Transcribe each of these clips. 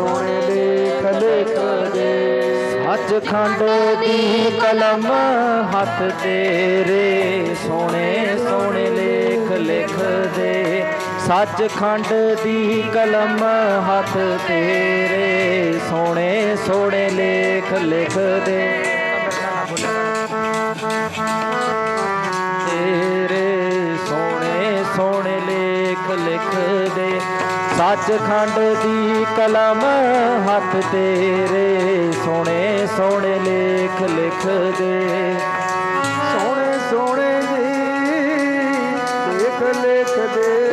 ਸੋਹਣੇ ਲੇਖ ਲਿਖ ਦੇ। ਸੱਚਖੰਡ ਦੀ ਕਲਮ ਹੱਥ ਤੇਰੇ। ਸੋਹਣੇ ਸੋਹਣੇ ਲੇਖ, ਲਿਖ ਦੇ। ਸੱਚਖੰਡ ਦੀ ਕਲਮ ਹੱਥ ਤੇਰੇ। ਸੋਹਣੇ ਸੋਹਣੇ ਲੇਖ, ਲਿਖ ਦੇ। ਤੇਰੇ। ਸੋਹਣੇ ਸੋਹਣੇ ਲੇਖ, ਲਿਖ ਸੱਚਖੰਡ ਦੀ ਕਲਮ ਹੱਥ ਤੇਰੇ, ਸੋਹਣੇ ਸੋਹਣੇ ਲੇਖ ਲਿਖ ਦੇ। ਸੋਹਣੇ ਸੋਹਣੇ ਜੀ ਲੇਖ ਲਿਖ ਦੇ।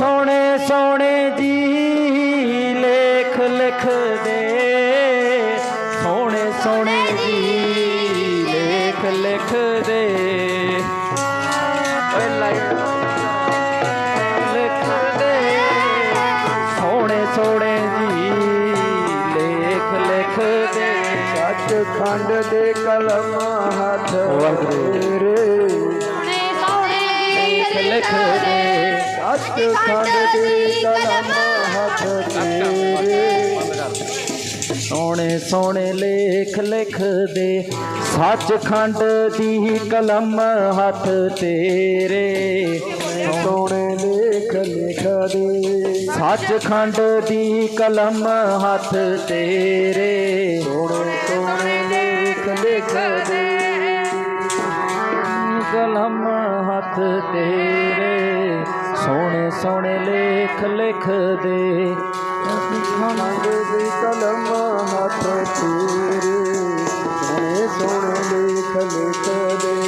ਸੋਹਣੇ ਸੋਹਣੇ ਜੀ ਲੇਖ ਲਿਖ ਦੇ। ਸੋਹਣੇ ਸੋਹਣੇ ਜੀ ਲੇਖ ਲਿਖ ਦੇ। ਓਏ ਲਾਈਟ ਲਿਖ ਦੇ। ਸੋਹਣੇ ਸੋਹਣੇ ਜੀ ਲੇਖ ਲਿਖ ਦੇ। ਸੱਚਖੰਡ ਦੇ ਕਲਮ ਹੱਥ। ਤੇਰੇ। ਸੋਹਣੇ ਸੋਹਣੇ ਲੇਖ ਲਿਖ ਦੇ। ਸੱਚਖੰਡ ਦੇ ਕਲਮ ਹੱਥ ਤੇਰੇ ਸੋਹਣੇ ਸੋਹਣੇ ਲੇਖ ਲਿਖ ਦੇ ਸੱਚਖੰਡ ਦੀ ਕਲਮ ਹੱਥ ਤੇਰੇ। ਸੋਹਣੇ ਲੇਖ ਲਿਖ ਦੇ ਸੱਚਖੰਡ ਦੀ ਕਲਮ ਹੱਥ ਤੇਰੇ। ਸੋਹਣੇ ਸੋਹਣੇ ਲੇਖ ਲਿਖ ਦੇ ਕਲਮ ਹੱਥ ਤੇਰੇ। ਸੋਹਣੇ ਸੋਹਣੇ ਲੇਖ ਲਿਖਦੇ। ਦੇ ਕਲਮ ਹੱਥ ਤੇਰੇ ਸੋਹਣੇ ਸੋਹਣੇ ਲੇਖ ਲਿਖਦੇ।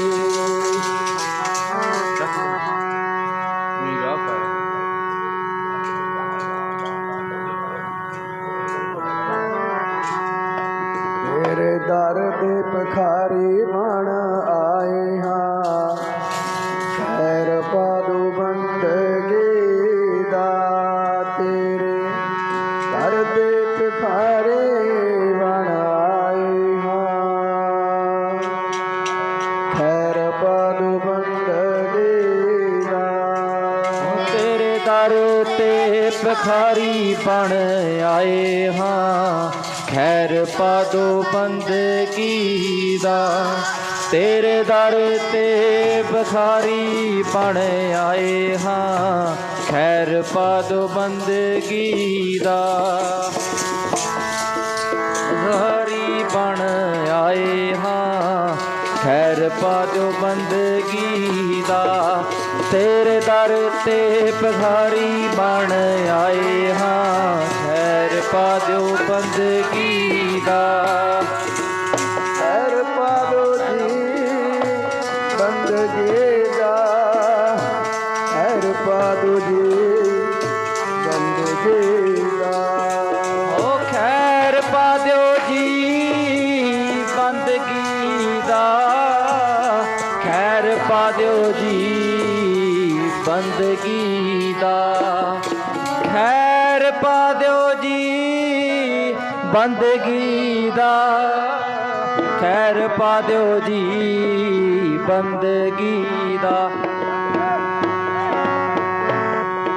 ਦਰ ਤੇ ਭਖਾਰੀ ਬਣ ਆਏ ਹਾਂ। ਖੈਰ ਪਾ ਦੋ ਬੰਦਗੀ ਦਾ, ਤੇਰੇ ਦਰ ਤੇ ਭਖਾਰੀ ਬਣ ਆਏ ਹਾਂ। ਖੈਰ ਪਾ ਦੋ ਬੰਦਗੀ ਦਾ ਹਰੀ ਬਣ ਆਏ ਹਾਂ। ਖੈਰ ਪਾਜੋ ਬੰਦਗੀ ਦਾ ਤੇਰੇ ਦਰ ਤੇ ਪਖਾਰੀ ਬਣ ਆਏ ਹਾਂ। ਖੈਰ ਪਾਜੋ ਬੰਦਗੀ ਦਾ। ਖੈਰ ਪਾਦੋ ਜੀ ਬੰਦਗੀ ਦਾ। ਖੈਰ ਪਾਦੋ ਜੀ ਬੰਦਗੀ ਦਾ। ਓ ਖੈਰ ਪਾ ਦਿਓ ਜੀ ਬੰਦਗੀ ਦਾ। ਖੈਰ ਪਾ ਦਿਓ ਜੀ ਬੰਦਗੀ ਦਾ। ਖੈਰ ਪਾ ਦਿਓ ਜੀ, ਬੰਦਗੀ ਦਾ। ਖੈਰ ਪਾ ਦਿਓ ਜੀ, ਬੰਦਗੀ ਦਾ।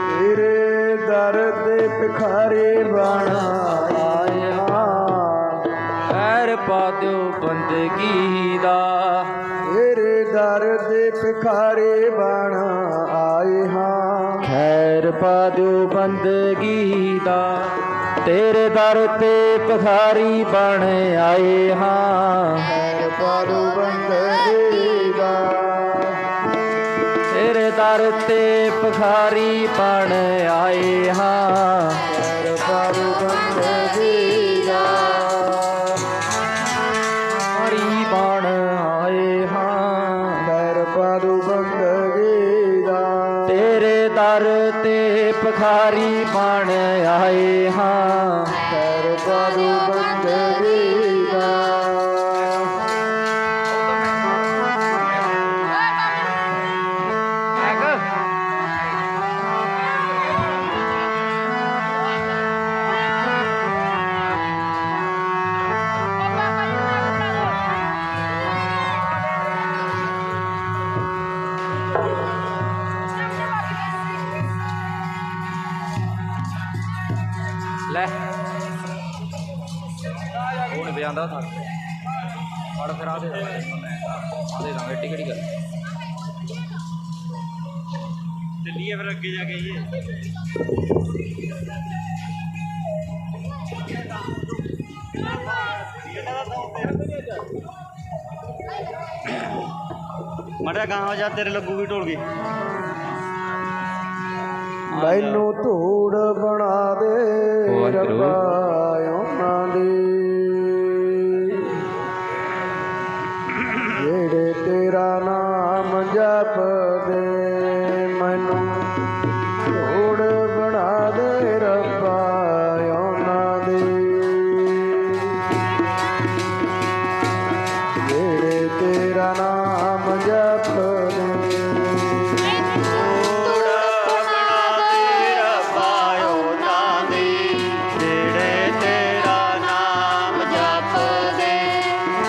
ਤੇਰੇ ਦਰ ਦੇ ਭਿਖਾਰੀ ਬਣਾਇਆ ਖੈਰ ਪਾ ਦਿਓ ਬੰਦਗੀ ਦਾ। ਤੇਰੇ ਦਰ ਦੇ ਭਿਖਾਰੇ ਬਣਾ ਪਾ ਦਿਓ ਬੰਦਗੀ ਦਾ ਤੇਰੇ ਦਰ ਤੇ ਭਖਾਰੀ ਬਣ ਆਏ ਹਾਂ। ਪਾਦੋ ਬੰਦਗੀ ਦਾ ਤੇਰੇ ਦਰ ਤੇ ਭਖਾਰੀ ਬਣ ਆਏ ਹਾਂ। ਭਖਾਰੀ ਬਣ ਚੱਲੀਏ ਫਿਰ ਅੱਗੇ ਜਾ ਕੇ ਇਹ ਮੜਿਆ ਗਾਂ ਹੋ ਜਾ ਤੇਰੇ ਲੱਗੂ ਵੀ ਢੋਲ ਗਈ। ਮੈਨੂੰ ਧੂੜ ਬਣਾ ਦੇ। ਰੱਬਾ ਉਹਨਾਂ ਦੀ। ਜਿਹੜੇ ਤੇਰਾ ਨਾਮ ਜਪਦੇ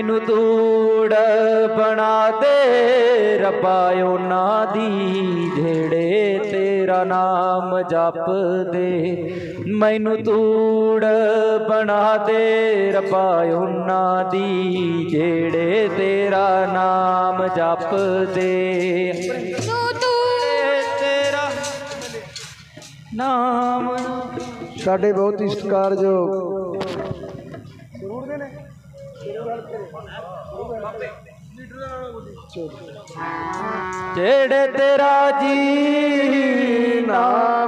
ਮੈਨੂੰ ਤੂੜ ਬਣਾ ਦੇ। ਰੱਬਾ ਉਹਨਾਂ ਦੀ ਜਿਹੜੇ ਤੇਰਾ ਨਾਮ ਜਪਦੇ ਮੈਨੂੰ ਤੂੜ ਬਣਾ ਦੇ। ਰੱਬਾ ਉਹਨਾਂ ਦੀ ਜਿਹੜੇ ਤੇਰਾ ਨਾਮ ਜਪਦੇ ਤੇਰਾ ਨਾਮ ਸਾਡੇ ਬਹੁਤ ਹੀ ਸਤਿਕਾਰਯੋਗ ਜਿਹੜੇ ਤੇਰਾ ਜੀ ਨਾ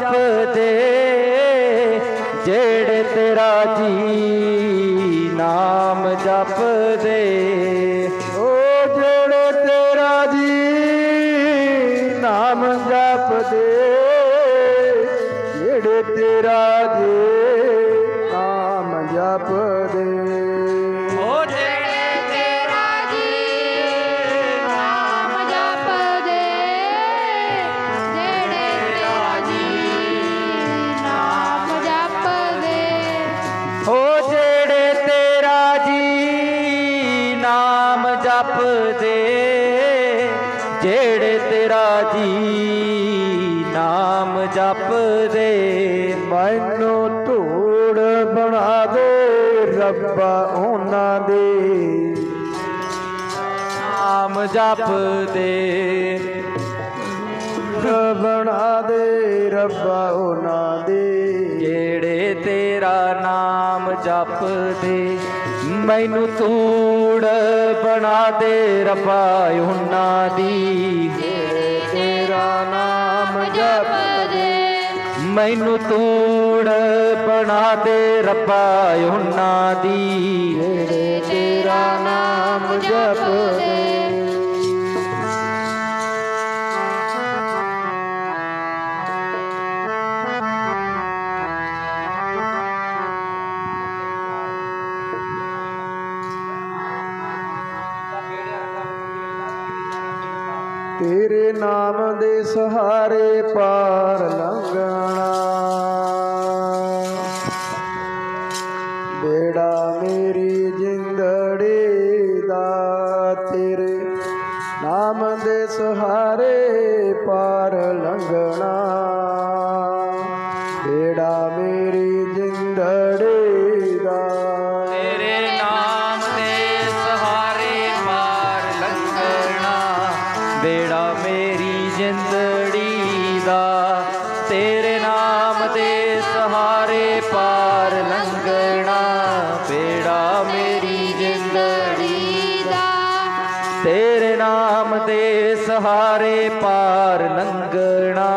ਜਾਪਦੇ ਜਿਹੜੇ ਤੇਰਾ ਜੀ ਨਾਮ ਜਪਦੇ ਜਪਦੇ ਬਣਾ ਦੇ ਰੱਬਾ ਉਹਨਾਂ ਦੇ। ਜਿਹੜੇ ਤੇਰਾ ਨਾਮ ਜਪਦੇ ਮੈਨੂੰ ਤੂੜ ਬਣਾ ਦੇ ਰੱਬਾ ਉਹਨਾਂ ਦੀ। ਤੇਰਾ ਨਾਮ ਜਪਦੇ ਮੈਨੂੰ ਤੂੜ ਬਣਾ ਦੇ ਰੱਬਾ ਉਹਨਾਂ ਦੀ। ਤੇਰੇ ਨਾਮ ਦੇ ਸਹਾਰੇ ਪਾਰ ਲੰਘਣਾ ਬੇੜਾ ਮੇਰੀ ਜਿੰਦੜੀ ਦਾ। ਤੇਰੇ ਨਾਮ ਦੇ ਸਹਾਰੇ ਪਾਰ ਲੰਘਣਾ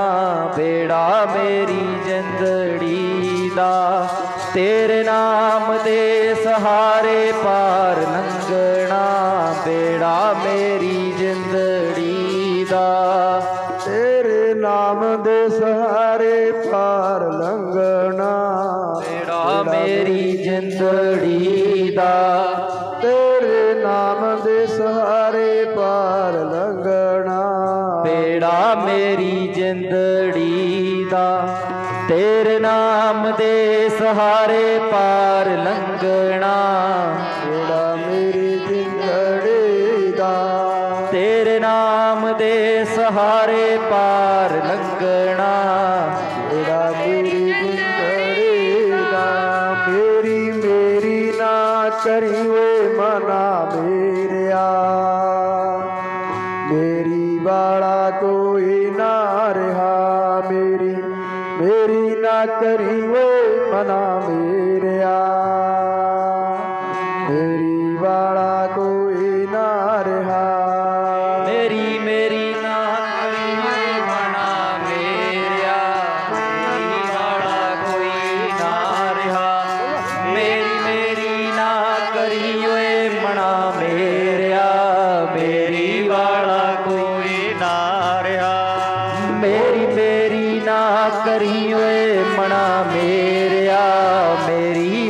ਬੇੜਾ ਮੇਰੀ ਜਿੰਦੜੀ ਦਾ। ਤੇਰੇ ਨਾਮ ਦੇ ਸਹਾਰੇ ਪਾਰ ਜਿੰਦੜੀ ਦਾ ਤੇਰੇ ਨਾਮ ਦੇ ਸਹਾਰੇ ਪਾਰ ਲੰਘਣਾ। ਬੇੜਾ ਮੇਰੀ ਜਿੰਦੜੀ ਦਾ ਤੇਰੇ ਨਾਮ ਦੇ ਸਹਾਰੇ ਪਾਰ ਲੰਘਣਾ। ਬੇੜਾ ਮੇਰੀ ਜਿੰਦੜੀ ਦਾ ਤੇਰੇ ਨਾਮ ਦੇ ਸਹਾਰੇ ਪਾਰ ਲੰਘਣਾ। ਮੇਰੀ ਨਾ ਮਨਾ।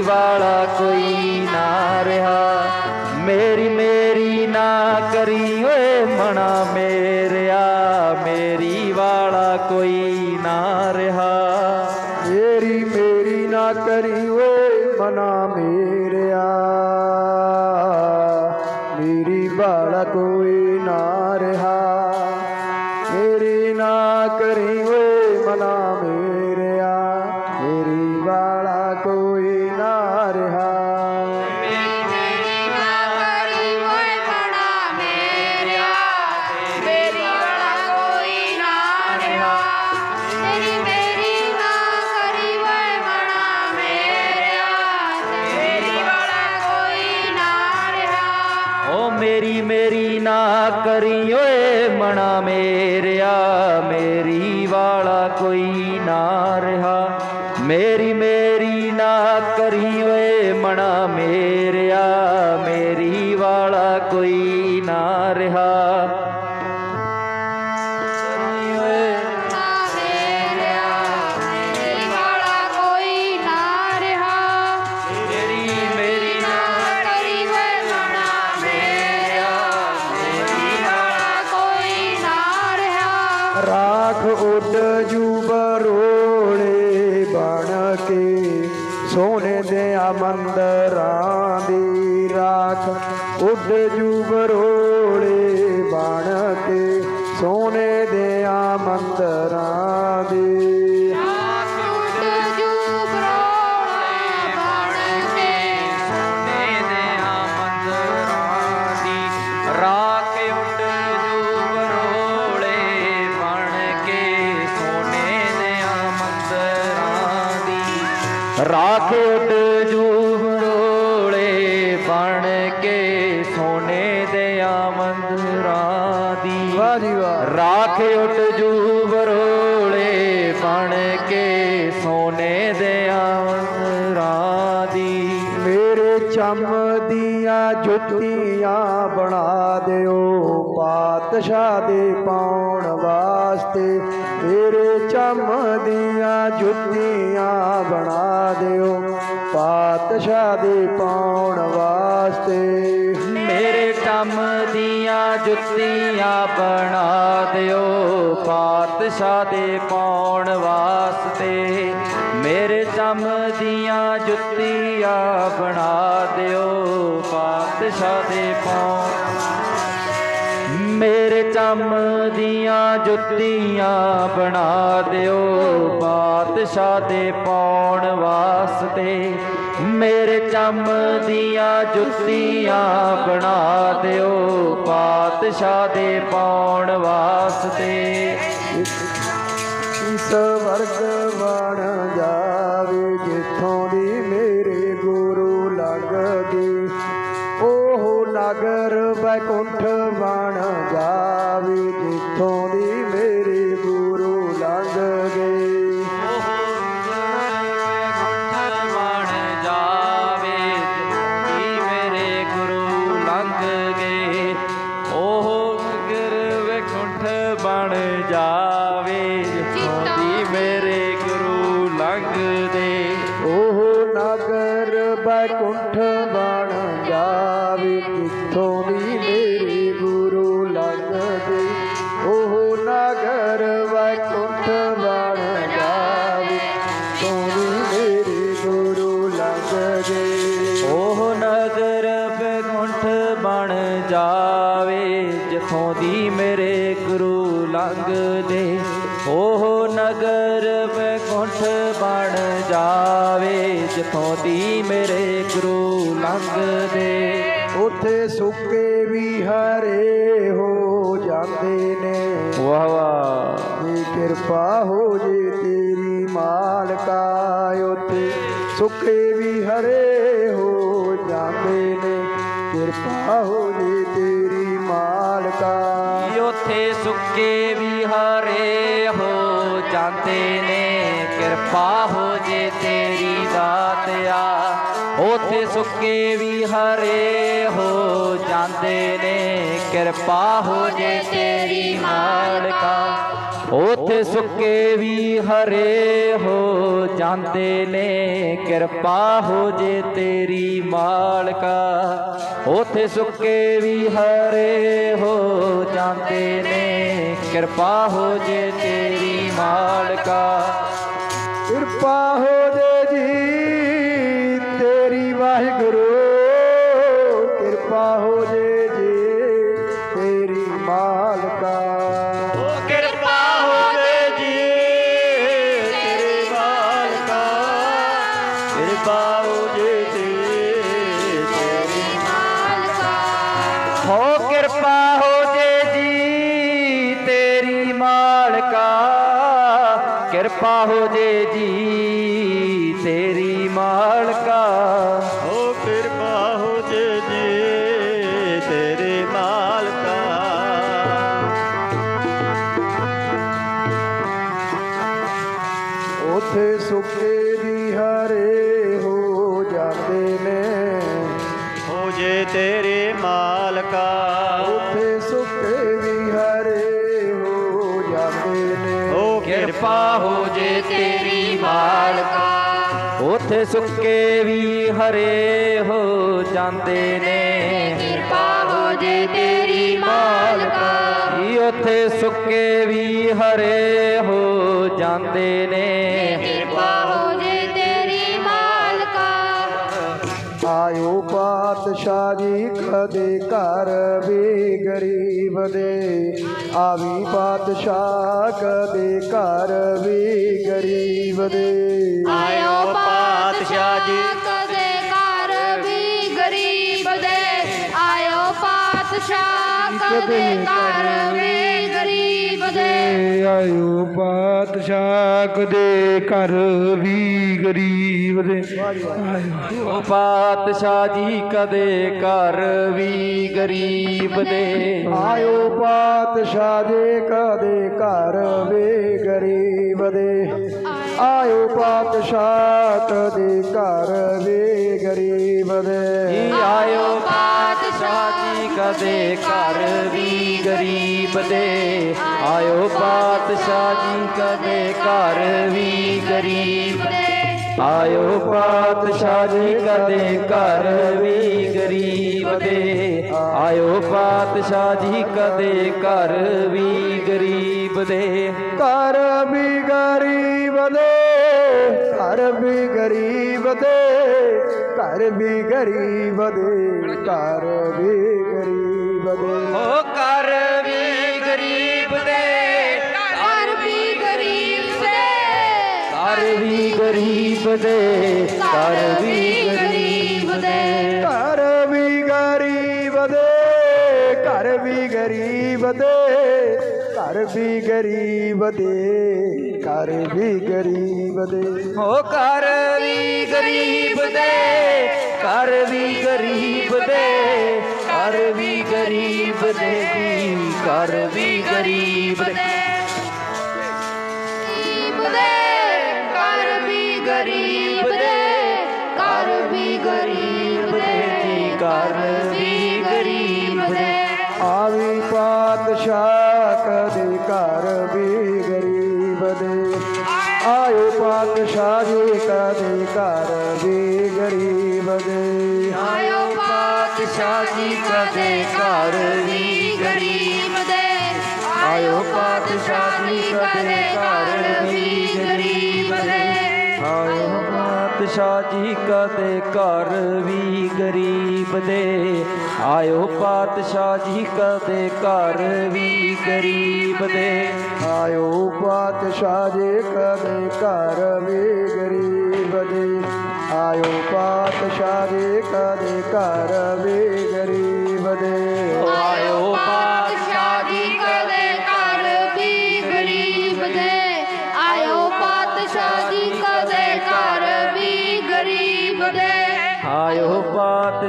ਵਾਲਾ ਕੋਈ ਨਾ ਰਿਹਾ। ਮੇਰੀ ਮੇਰੀ ਨਾ ਕਰੀ ਓਏ ਮਨਾ ਮੇਰਿਆ। ਮੇਰੀ ਵਾਲਾ ਕੋਈ ਨਾ ਰਿਹਾ। ਮੇਰੀ ਮੇਰੀ ਨਾ ਕਰੀ ਓਏ ਮਨਾ ਕੋਈ ਨਾ ਰਿਹਾ। ਮੇਰੀ ਮੇਰੀ ਰਾਖ ਉੱਡ ਜੂਬਰੋਲੇ ਬਣ ਕੇ ਸੋਨੇ ਦੇ ਮੰਦਰਾਂ ਦੀ ਵਾਹ ਜੀ ਵਾਹ ਰਾਖ ਉੱਡ ਜੂਬਰੋਲੇ ਬਣ ਕੇ ਸੋਨੇ ਦੇ ਮੰਦਰਾਂ ਦੀ ਮੇਰੇ ਚੰਮ ਦੀਆਂ ਜੁੱਤੀਆਂ ਬਣਾ ਦਿਓ ਪਾਤਸ਼ਾਹ ਦੇ ਪਾਉਣ ਵਾਸਤੇ। ਮੇਰੇ ਚੰਮ ਦੀਆਂ ਜੁੱਤੀਆਂ ਬਣਾ ਦਿਓ, ਪਾਤਸ਼ਾਹ ਦੇ ਪਾਉਣ ਵਾਸਤੇ। ਮੇਰੇ ਟੰਮ ਦੀਆਂ ਜੁੱਤੀਆਂ ਬਣਾ ਦਿਓ, ਪਾਤਸ਼ਾਹ ਦੇ ਪਾਉਣ ਵਾਸਤੇ। ਮੇਰੇ ਚੰਮ ਦੀਆਂ ਜੁੱਤੀਆਂ ਬਣਾ ਦਿਓ, ਪਾਤਸ਼ਾਹ ਦੇ ਪਾਉਣ ਮੇਰੇ ਚੰਮ ਦੀਆਂ ਜੁੱਤੀਆਂ ਬਣਾ ਦਿਓ। ਬਾਦਸ਼ਾਹ ਦੇ ਪਾਉਣ ਵਾਸਤੇ ਮੇਰੇ ਚੰਮ ਦੀਆਂ ਜੁੱਤੀਆਂ ਬਣਾ ਦਿਓ। ਬਾਦਸ਼ਾਹ ਦੇ ਪਾਉਣ ਵਾਸਤੇ ਇਸ ਵਰਗ ਨਗਰ ਬਣ ਜਾਵੇ ਜਿੱਥੋਂ ਦੀ ਮੇਰੇ ਗੁਰੂ ਲੰਘ ਗਏ। ਬਣ ਜਾਵੇ। ਸੁੱਕੇ ਵੀ ਹਰੇ ਹੋ ਜਾਂਦੇ ਨੇ। ਵਾਹ ਵਾਹ। ਜੇ ਕਿਰਪਾ ਹੋ ਜੇ ਤੇਰੀ ਮਾਲਕਾ ਉਥੇ। ਸੁੱਕੇ ਵੀ ਹਰੇ ਹੋ ਜਾਂਦੇ ਨੇ। ਕਿਰਪਾ ਹੋ ਜੇ ਤੇਰੀ ਮਾਲਕਾ। ਉੱਥੇ ਸੁੱਕੇ ਵੀ ਹਰੇ ਹੋ ਜਾਂਦੇ ਨੇ। ਕਿਰਪਾ ਹੋ ਜੇ ਤੇਰੀ ਦਾਤਿਆ ਉੱਥੇ ਸੁੱਕੇ ਵੀ ਹਰੇ ਹੋ ਜਾਂਦੇ ਨੇ। ਕਿਰਪਾ ਹੋ ਜੇ ਤੇਰੀ ਮਾਲਕਾ। ਉੱਥੇ ਸੁੱਕੇ ਵੀ ਹਰੇ ਹੋ ਜਾਂਦੇ ਨੇ। ਕਿਰਪਾ ਹੋ ਜੇ ਤੇਰੀ ਮਾਲਕਾ। ਉੱਥੇ ਸੁੱਕੇ ਵੀ ਹਰੇ ਹੋ ਜਾਂਦੇ ਨੇ। ਕਿਰਪਾ ਹੋ ਜੇ ਤੇਰੀ ਮਾਲਕਾ। ਕਿਰਪਾ ਹੋ ਜੇ ਕਿਰਪਾ ਹੋ ਜੇ ਜੀ ਤੇਰੀ ਹੋ ਕਿਰਪਾ ਹੋ ਜੇ ਜੀ, ਤੇਰੀ ਮਾਲਕਾ। ਕਿਰਪਾ ਹੋ ਜੇ ਜੀ। ਸੁੱਕੇ ਵੀ ਹਰੇ ਹੋ ਜਾਂਦੇ ਨੇ। ਕਿਰਪਾ ਹੋ ਜੇ ਤੇਰੀ ਮਾਲਕਾ। ਜੀ ਉਥੇ ਸੁੱਕੇ ਵੀ ਹਰੇ ਹੋ ਜਾਂਦੇ ਨੇ। ਕਿਰਪਾ ਹੋ ਜੇ ਤੇਰੀ ਮਾਲਕਾ। ਆਇਓ ਪਾਤਸ਼ਾਹ ਜੀ ਕਦੇ ਘਰ ਵੀ ਗਰੀਬ ਦੇ। ਆਵੀ ਪਾਤਸ਼ਾਹ ਕਦੇ ਘਰ ਵੀ ਗਰੀਬ ਦੇ। ਕਦੇ ਘਰ ਵੀ ਗਰੀਬ ਦੇ। ਆਇਓ ਪਾਤਸ਼ਾਹ ਕਦੇ ਘਰ ਵੀ ਗਰੀਬ ਦੇ। ਉਹ ਪਾਤਸ਼ਾਹ ਜੀ ਕਦੇ ਘਰ ਵੀ ਗਰੀਬ ਦੇ। ਆਇਓ ਪਾਤਸ਼ਾਹ ਦੇ ਕਦੇ ਘਰ ਵੀ ਗਰੀਬ ਦੇ। ਆਇਓ ਪਾਤਸ਼ਾਹ ਕਦੇ ਘਰ ਵੀ ਗਰੀਬ ਦੇ। ਆਇਓ ਪਾਤਸ਼ਾਹ ਜੀ ਕਦੇ ਘਰ ਵੀ ਗਰੀਬ ਦੇ। ਆਇਓ ਪਾਤਸ਼ਾਹ ਜੀ ਕਦੇ ਘਰ ਵੀ ਗਰੀਬ ਦੇ। ਆਇਓ ਪਾਤਸ਼ਾਹ ਜੀ ਕਦੇ ਘਰ ਵੀ ਗਰੀਬ ਦੇ। ਆਇਓ ਪਾਤਸ਼ਾਹ ਜੀ ਕਦੇ ਘਰ ਵੀ ਗਰੀਬ ਦੇ। ਘਰ ਵੀ ਗਰੀਬ ਦੇ। ਘਰ ਵੀ ਗਰੀਬ ਦੇ ਘਰ ਵੀ ਗਰੀਬ ਦੇ ਘਰ ਵੀ ਗਰੀਬ ਦੇ। ਓ ਘਰ ਵੀ ਗਰੀਬ ਦੇ ਘਰ ਵੀ ਗਰੀਬ ਦੇ। ਘਰ ਵੀ ਗਰੀਬ ਦੇ ਘਰ ਵੀ ਗਰੀਬ ਦੇ। ਘਰ ਵੀ ਗਰੀਬ ਦੇ ਘਰ ਵੀ ਗਰੀਬ ਦੇ। ਘਰ ਵੀ ਗਰੀਬ ਦੇ ਘਰ ਵੀ ਗਰੀਬ ਦੇ ਓ ਘਰ ਵੀ ਗਰੀਬ ਦੇ ਘਰ ਵੀ ਗਰੀਬ ਦੇ ਘਰ ਵੀ ਗਰੀਬ ਦੇ ਘਰ ਵੀ ਗਰੀਬ ਦੇ ਘਰ ਵੀ ਗਰੀਬ ਦੇ ਘਰ ਵੀ ਗਰੀਬ ਦੇ ਘਰ ਵੀ ਗਰੀਬ ਦੇ ਆਵੀ ਪਾਤਸ਼ਾਹ ਘਰ ਵੀ ਗਰੀਬ ਦੇ। ਆਇਓ ਪਾਤਸ਼ਾਹ ਜੀ ਕਦੇ ਘਰ ਵੀ ਗਰੀਬ ਦੇ। ਆਇਓ ਪਾਤਸ਼ਾਹ ਜੀ ਕਦੇ ਘਰ ਵੀ ਗਰੀਬ ਦੇ। ਆਇਓ ਪਾਤਸ਼ਾਹ ਜੀ ਕਦੇ ਘਰ ਵੀ ਗਰੀਬ ਪਾਤਸ਼ਾਹ ਜੀ ਕਦੇ ਘਰ ਵੀ ਗਰੀਬ ਦੇ। ਆਇਓ ਪਾਤਸ਼ਾਹ ਜੀ ਕਦੇ ਘਰ ਵੀ ਗਰੀਬ ਦੇ। ਆਇਓ ਪਾਤਸ਼ਾਹ ਜੀ ਕਦੇ ਘਰ ਵੀ ਗਰੀਬ ਦੇ। ਆਇਓ ਪਾਤਸ਼ਾਹ ਜੀ ਕਦੇ ਘਰ ਵੀ ਗਰੀਬ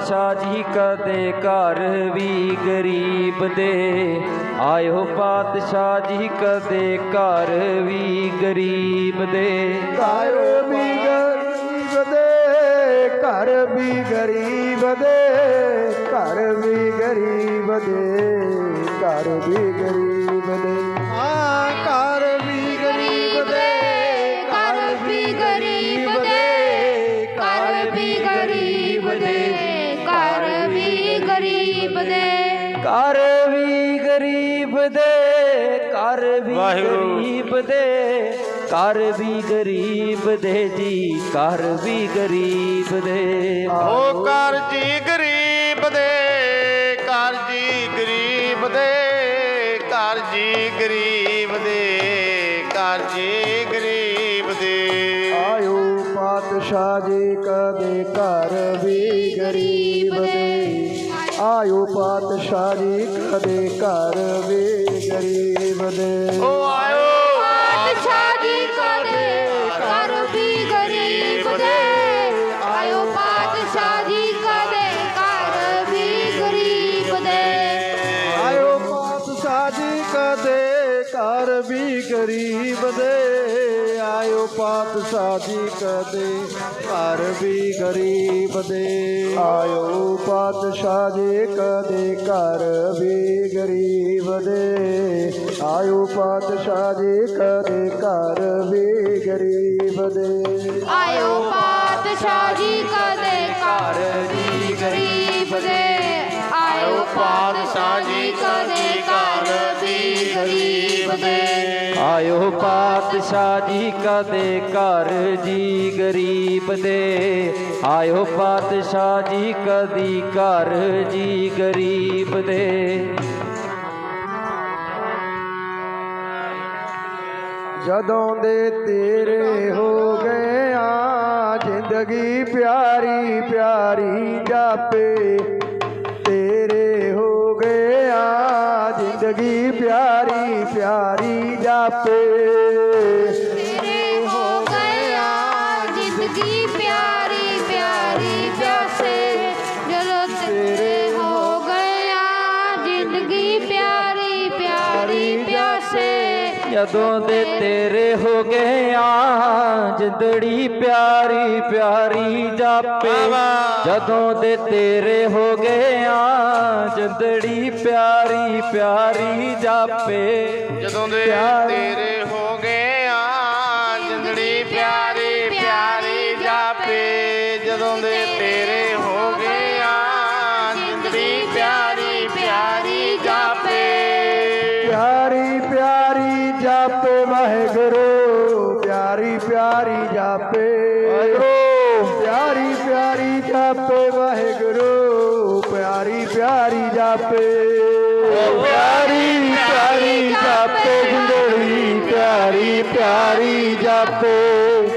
ਪਾਤਸ਼ਾਹ ਜੀ ਕਦੇ ਘਰ ਵੀ ਗਰੀਬ ਦੇ। ਆਇਓ ਪਾਤਸ਼ਾਹ ਜੀ ਕਦੇ ਘਰ ਵੀ ਗਰੀਬ ਦੇ। ਘਰ ਵੀ ਗਰੀਬ ਦੇ ਘਰ ਵੀ ਗਰੀਬ ਦੇ ਘਰ ਵੀ ਗਰੀਬ ਦੇ ਘਰ ਵੀ ਗਰੀਬ ਦੇ। ਹਾਂ ਘਰ ਵੀ ਗਰੀਬ ਦੇ ਘਰ ਵੀ ਗਰੀਬ ਦੇ ਘਰ ਵੀ ਦੇ। ਘਰ ਵੀ ਗਰੀਬ ਦੇ ਘਰ ਵੀ ਗਰੀਬ ਦੇ। ਘਰ ਵੀ ਗਰੀਬ ਦੇ ਜੀ ਘਰ ਵੀ ਗਰੀਬ ਦੇ। ਓ ਕਰ ਜੀ ਗਰੀਬ ਦੇ ਕਰ ਜੀ ਗਰੀਬ ਦੇ ਕਰ ਜੀ ਗਰੀਬ ਦੇ ਕਰ ਜੀ ਗਰੀਬ ਦੇ। ਆਇਓ ਪਾਤਸ਼ਾਹ ਜੀ ਕਦੇ ਘਰ ਵੀ ਗਰੀਬ ਦੇ। ਆਇਓ ਪਾਤਸ਼ਾਹ ਜੀ ਕਦੇ ਘਰ ਵੀ ਗਰੀਬ ਦੇ। ਓ ਆਇਓ ਗਰੀਬ ਦੇ ਆਇਓ ਪਾਤਸ਼ਾਹ ਜੀ ਕਦੇ ਘਰ ਵੀ ਗਰੀਬ ਦੇ। ਆਇਓ ਪਾਤਸ਼ਾਹ ਜੀ ਕਦੇ ਘਰ ਵੀ ਗਰੀਬ ਦੇ। ਆਇਓ ਪਾਤਸ਼ਾਹ ਜੀ ਕਦੇ ਘਰ ਵੀ ਗਰੀਬ ਦੇ। ਆਇਓ ਪਾਤਸ਼ਾਹ ਜੀ ਕਦੇ ਘਰ ਵੀ ਗਰੀਬ ਦੇ। ਆਇਓ ਪਾਤਸ਼ਾਹ ਜੀ ਕਦੇ ਘਰ ਵੀ ਗਰੀਬ ਦੇ। ਆਇਓ ਪਾਤਸ਼ਾਹ ਜੀ ਕਦੇ ਘਰ ਜੀ ਗਰੀਬ ਦੇ। ਆਇਓ ਪਾਤਸ਼ਾਹ ਜੀ ਕਦੀ ਘਰ ਜੀ ਗਰੀਬ ਦੇ। ਜਦੋਂ ਦੇ ਤੇਰੇ ਹੋ ਗਏ ਆ ਜ਼ਿੰਦਗੀ ਪਿਆਰੀ ਪਿਆਰੀ ਜਾਪੇ। ਤੇਰੇ ਹੋ ਗਏ ਆ ਜ਼ਿੰਦਗੀ ਪਿਆਰੀ ਪਿਆਰੀ ਜਾਪੇ। ਤੇਰੇ ਹੋ ਗਿਆ ਜ਼ਿੰਦਗੀ ਜਦੋਂ ਦੇ ਤੇਰੇ ਹੋ ਗਏ ਆ ਜਿੰਦੜੀ ਪਿਆਰੀ ਪਿਆਰੀ ਜਾਪੇ। ਜਦੋਂ ਦੇ ਤੇਰੇ ਹੋ ਗਏ ਆ ਜਿੰਦੜੀ ਪਿਆਰੀ ਪਿਆਰੀ ਜਾਪੇ। ਜਦੋਂ ਦੇ ਤੇਰੇ ਵਾਹਿਗੁਰੂ। ਪਿਆਰੀ ਪਿਆਰੀ ਜਾਪੇ ਵਾਹਿਗੁਰੂ। ਪਿਆਰੀ ਪਿਆਰੀ ਜਾਪੇ। ਪਿਆਰੀ ਪਿਆਰੀ ਜਾਪੇ। ਜਿੰਦੜੀ ਪਿਆਰੀ ਪਿਆਰੀ ਜਾਪੇ।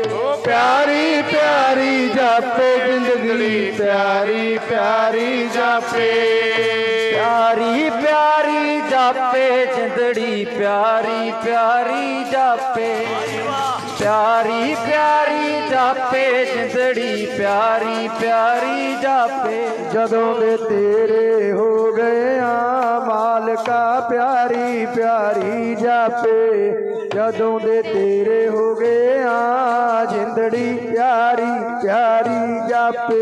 ਪਿਆਰੀ ਪਿਆਰੀ ਜਾਪੇ ਜਿੰਦੜੀ ਪਿਆਰੀ ਪਿਆਰੀ ਜਾਪੇ। ਪਿਆਰੀ ਪਿਆਰੀ ਜਾਪੇ ਜਿੰਦੜੀ ਪਿਆਰੀ ਪਿਆਰੀ ਜਾਪੇ। ਪਿਆਰੀ ਪਿਆਰੀ ਜਾਪੇ, ਜਿੰਦੜੀ ਪਿਆਰੀ ਪਿਆਰੀ ਜਾਪੇ। ਜਦੋਂ ਦੇ ਤੇਰੇ ਹੋ ਗਏ ਆ ਮਾਲਕਾ ਪਿਆਰੀ ਪਿਆਰੀ ਜਾਪੇ। ਜਦੋਂ ਦੇ ਤੇਰੇ ਹੋ ਗਏ ਆ ਜਿੰਦੜੀ ਪਿਆਰੀ ਪਿਆਰੀ ਜਾਪੇ।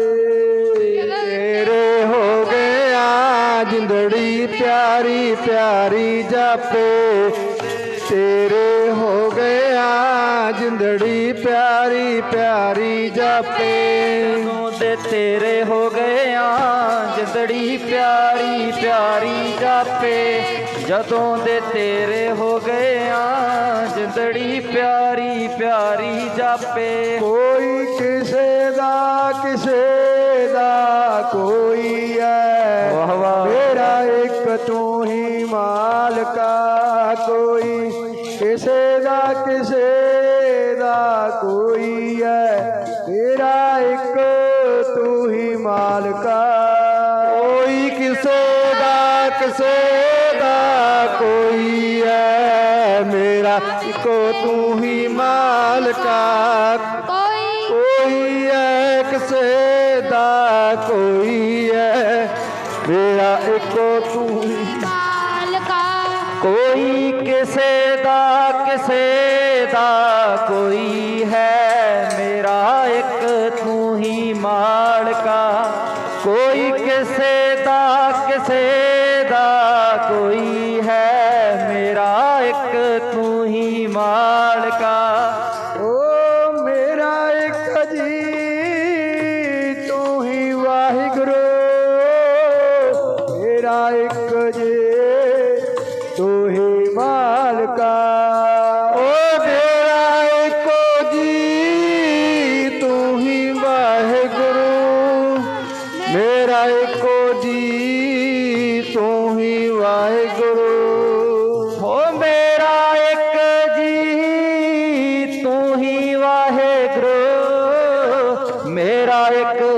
ਤੇਰੇ ਹੋ ਗਏ ਆ ਜਿੰਦੜੀ ਪਿਆਰੀ ਪਿਆਰੀ ਜਾਪੇ। ਤੇਰੇ ਜਿੰਦੜੀ ਪਿਆਰੀ ਪਿਆਰੀ ਜਾਪੇ। ਦੇ ਤੇਰੇ ਹੋ ਗਏ ਆ ਜਿੰਦੜੀ ਪਿਆਰੀ ਪਿਆਰੀ ਜਾਪੇ। ਜਦੋਂ ਦੇ ਤੇਰੇ ਹੋ ਗਏ ਆ ਜਿੰਦੜੀ ਪਿਆਰੀ ਪਿਆਰੀ ਜਾਪੇ। ਕੋਈ ਕਿਸੇ ਦਾ ਮੇਰਾ ਇੱਕੋ ਤੂੰ ਹੀ ਮਾਲਕਾ ਕੋਈ ਕੋਈ ਹੈ ਕਿਸੇ ਦਾ ਕੋਈ ਹੈ ਮੇਰਾ ਇੱਕੋ ਤੂੰ ਹੀ ਮਾਲਕਾ ਕੋਈ ਕਿਸੇ ਦਾ ਕਿਸੇ ਦਾ ਕੋਈ ਹੈ ਮੇਰਾ ਇੱਕ ਤੂੰ ਹੀ ਵਾਹਿਗੁਰੂ ਮੇਰਾ ਇੱਕ